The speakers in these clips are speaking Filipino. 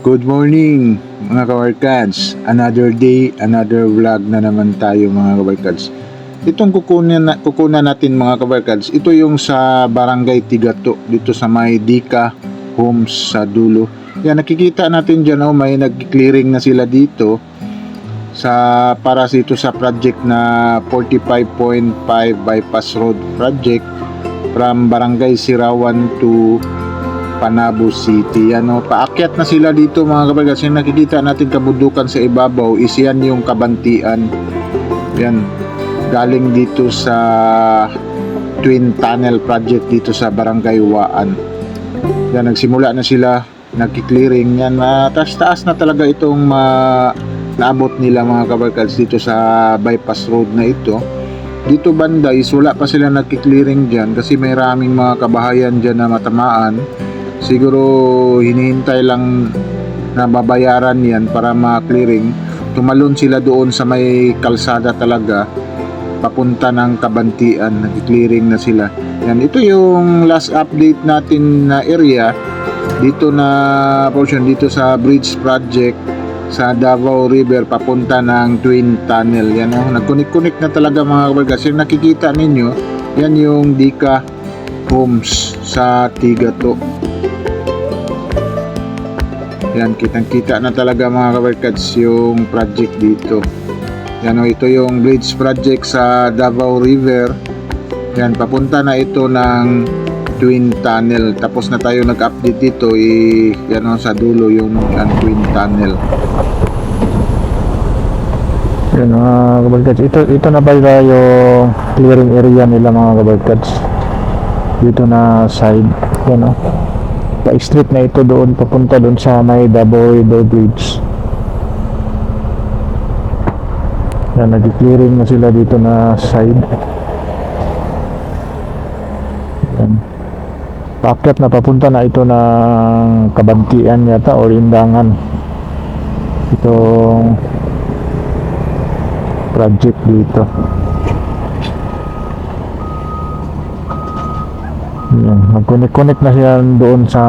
Good morning mga kawarkads. Another day, another vlog na naman tayo mga kawarkads. Itong kukunin, na, kukunan natin mga kawarkads, ito yung sa Barangay Tigato dito sa may Dika Homes sa dulo. Yan nakikita natin dyan oh, may nag-clearing na sila dito sa para dito sa project na 45.5 bypass road project from Barangay Sirawan to Panabo City. Ano, paakyat na sila dito mga kapatid. Kasi nakikita natin kabundukan sa ibabaw is yan yung kabantian. Yan. Galing dito sa Twin Tunnel Project dito sa Barangay Waan. Yan, nagsimula na sila nagki-clearing yan. Uh, taas-taas na talaga itong ma naabot nila mga kabarkads dito sa bypass road na ito. Dito banda is wala pa sila nagki-clearing dyan kasi may raming mga kabahayan dyan na matamaan siguro hinihintay lang na babayaran yan para ma-clearing tumalon sila doon sa may kalsada talaga papunta ng kabantian. Nag-clearing na sila. Yan ito yung last update natin na area dito na portion dito sa bridge project sa Davao River papunta ng Twin Tunnel. Yan oh, nagkunik-kunik na talaga mga kabargas yung nakikita ninyo yan yung Dika Homes sa Tigato yan, kitang-kita na talaga mga kabarkads yung project dito. Yan o, ito yung bridge project sa Davao River. Yan, papunta na ito ng Twin Tunnel. Tapos na tayo nag-update dito, eh, yan o, sa dulo yung yan, Twin Tunnel. Yan mga kabarkads. Ito, ito na pala yung clearing area nila mga kabarkads. Dito na side. Yan o. Pa-street na ito doon papunta doon sa may Davao River Bridge. Yan, nag-clearing na sila dito na side. Yan. Paakyat na papunta na ito ng Kabantian yata o Lindangan. Itong project dito. Yan, mag-connect-connect na siya doon sa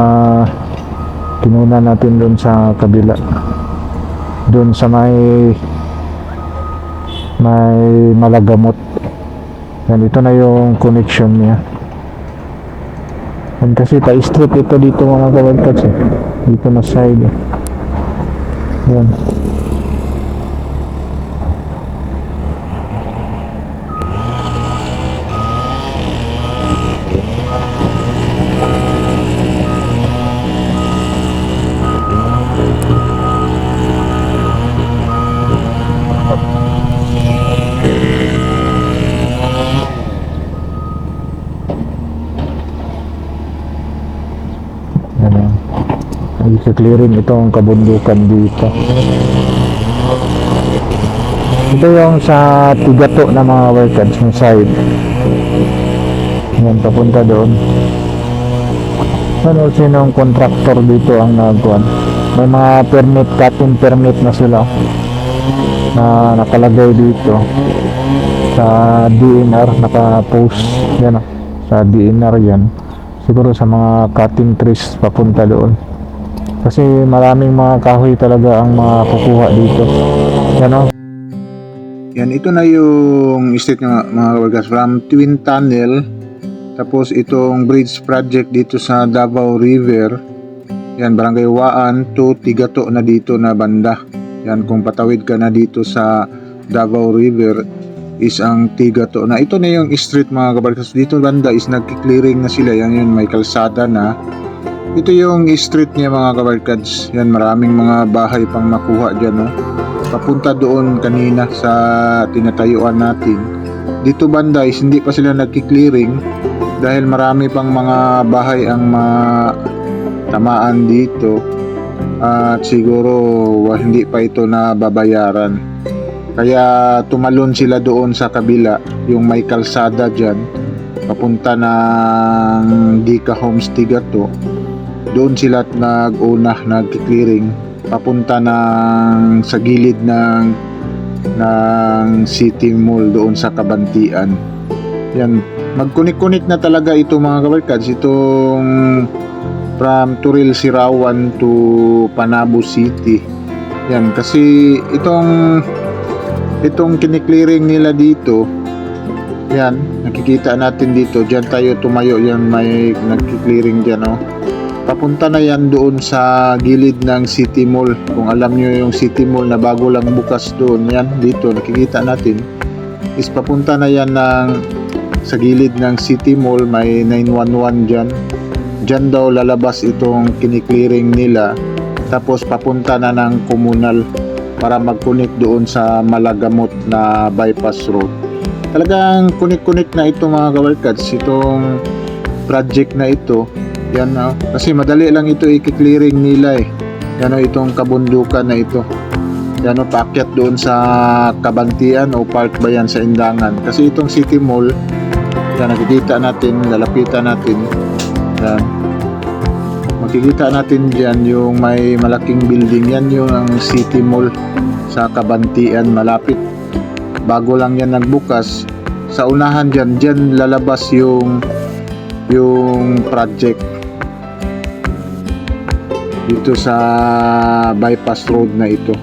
kinuna natin doon sa kabila. Doon sa may may malagamot. Yan, ito na yung connection niya. Yan kasi pa-street ito dito mga kabarkads eh. Dito na side. Yan. I-clearing itong kabundukan dito. Ito yung sa tigato na mga workers ng side. Yan, papunta doon. Ano sinong contractor dito ang nagkuhan? May mga permit, cutting permit na sila na nakalagay dito sa DNR naka-post yan ah, sa DNR yan siguro sa mga cutting trees papunta doon kasi maraming mga kahoy talaga ang makukuha dito. Yan oh. o Yan, ito na yung street ng mga kabarkas from Twin Tunnel. Tapos itong bridge project dito sa Davao River. Yan, Barangay Waan to Tigato na dito na banda. Yan, kung patawid ka na dito sa Davao River is ang Tigato na. Ito na yung street mga kabarkas dito banda is nagki-clearing na sila. Yan yun may kalsada na ito yung street niya mga kabarkads. Yan maraming mga bahay pang makuha dyan no? papunta doon kanina sa tinatayuan natin. Dito banda is hindi pa sila nagki-clearing dahil marami pang mga bahay ang matamaan dito. At siguro hindi pa ito na babayaran kaya tumalon sila doon sa kabila yung may kalsada dyan. Papunta ng Dika Homes Tigato doon sila nag-una nag-clearing. Papunta ng sa gilid ng ng City Mall doon sa Kabantian. Yan. Magkunik-kunik na talaga ito mga kabarkads. Itong from Turil Sirawan to Panabo City. Yan. Kasi itong itong kiniklearing nila dito yan. Nakikita natin dito. Diyan tayo tumayo. Yan may nagki-clearing diyan oh. Papunta na yan doon sa gilid ng City Mall. Kung alam nyo yung City Mall na bago lang bukas doon yan dito nakikita natin is papunta na yan ng sa gilid ng City Mall may 911 dyan. Dyan daw lalabas itong kiniklearing nila. Tapos papunta na ng komunal para mag-connect doon sa Malagamot na bypass road. Talagang connect-connect na ito mga kawarkads itong project na ito yan oh. kasi madali lang ito i-clearing nila eh. Yan oh, itong kabundukan na ito. Yan oh, paakyat doon sa Kabantian o park ba yan sa Indangan. Kasi itong City Mall yan nakikita natin lalapitan natin. Yan. Makikita natin dyan yung may malaking building. Yan yung City Mall sa Kabantian malapit. Bago lang yan nagbukas sa unahan dyan dyan lalabas yung yung project dito sa bypass road na ito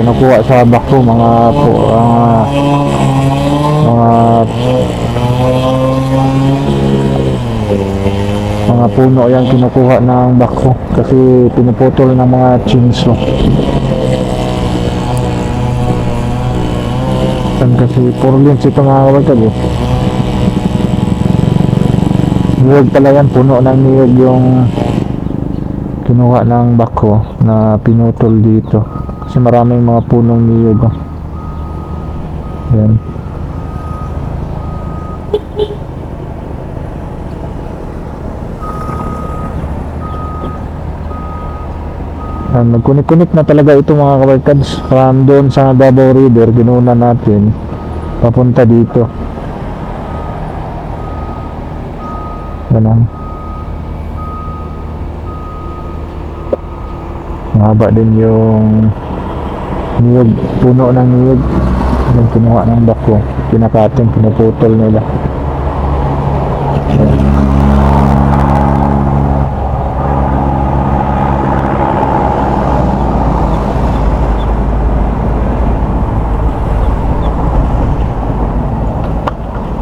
kinukuha sa bako mga po ah, mga mga puno yan kinukuha ng bako kasi pinuputol ng mga chinso Yan kasi puro lins ito mga kabarkad eh. Niyog pala yan puno ng niyog yung kinuha ng bako na pinutol dito kasi maraming mga punong niyog oh. yan Yan, nagkunik-kunik na talaga ito mga kabarkads. From doon sa Davao River ginuna natin. Papunta dito. Ganun mahaba din yung niyog puno ng niyog. Yung kinuha ng bako kinakating pinuputol nila.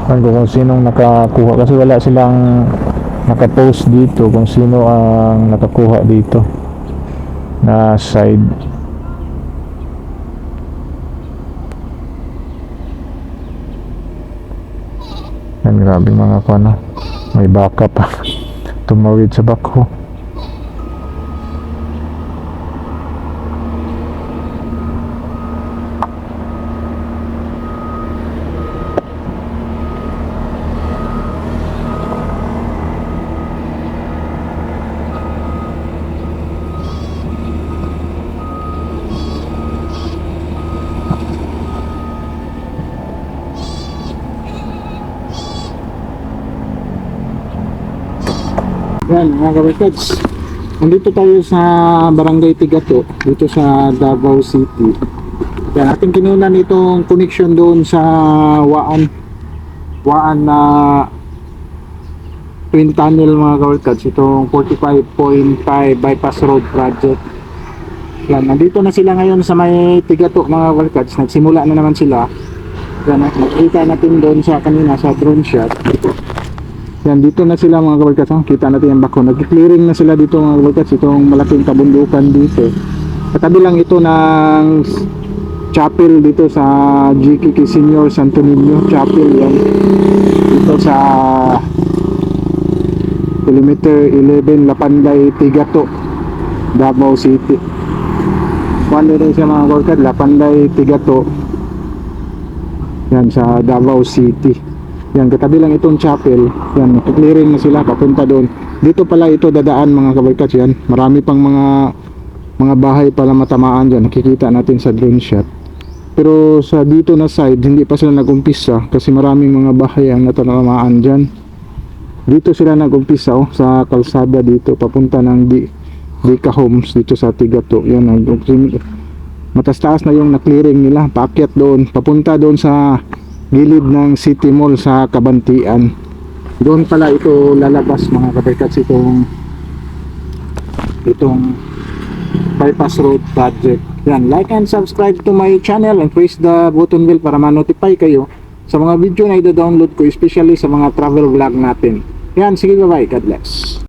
Ano kung sinong nakakuha kasi wala silang nakapost dito kung sino ang nakakuha dito na side yan grabe mga kano may baka pa tumawid sa bakho Yan mga kabarkads. Nandito tayo sa Barangay Tigato, dito sa Davao City. Yan, ating kinunan itong connection doon sa Waan. Waan na twin tunnel mga kabarkads. Itong 45.5 bypass road project. Yan, nandito na sila ngayon sa may Tigato mga kabarkads. Nagsimula na naman sila. Yan, nakikita natin doon sa kanina sa drone shot. Yan, dito na sila mga kabarkas. Oh. Kita natin yung bako. Nag-clearing na sila dito mga kabarkas. Itong malaking kabundukan dito. Katabi lang ito ng chapel dito sa GKK Senior Santo Niño. Chapel yan. Dito sa kilometer 11 Lapanday Tigato Davao City. Kuan rin siya mga kabarkas. Lapanday Tigato. Yan sa Davao City. Yan, katabi lang itong chapel. Yan, clearing na sila papunta doon. Dito pala ito dadaan mga kabarkats yan. Marami pang mga mga bahay pala matamaan dyan. Nakikita natin sa drone shot. Pero sa dito na side, hindi pa sila nag-umpisa kasi maraming mga bahay ang natatamaan dyan. Dito sila nag-umpisa oh, sa kalsada dito papunta ng Di Dika Homes dito sa Tigato. Yan, nag matas-taas na yung na-clearing nila. Paakyat doon, papunta doon sa gilid ng City Mall sa Kabantian. Doon pala ito lalabas mga kabarkats itong itong bypass road project. Yan, like and subscribe to my channel and press the button bell para ma-notify kayo sa mga video na i-download ko especially sa mga travel vlog natin. Yan, sige bye-bye. God bless.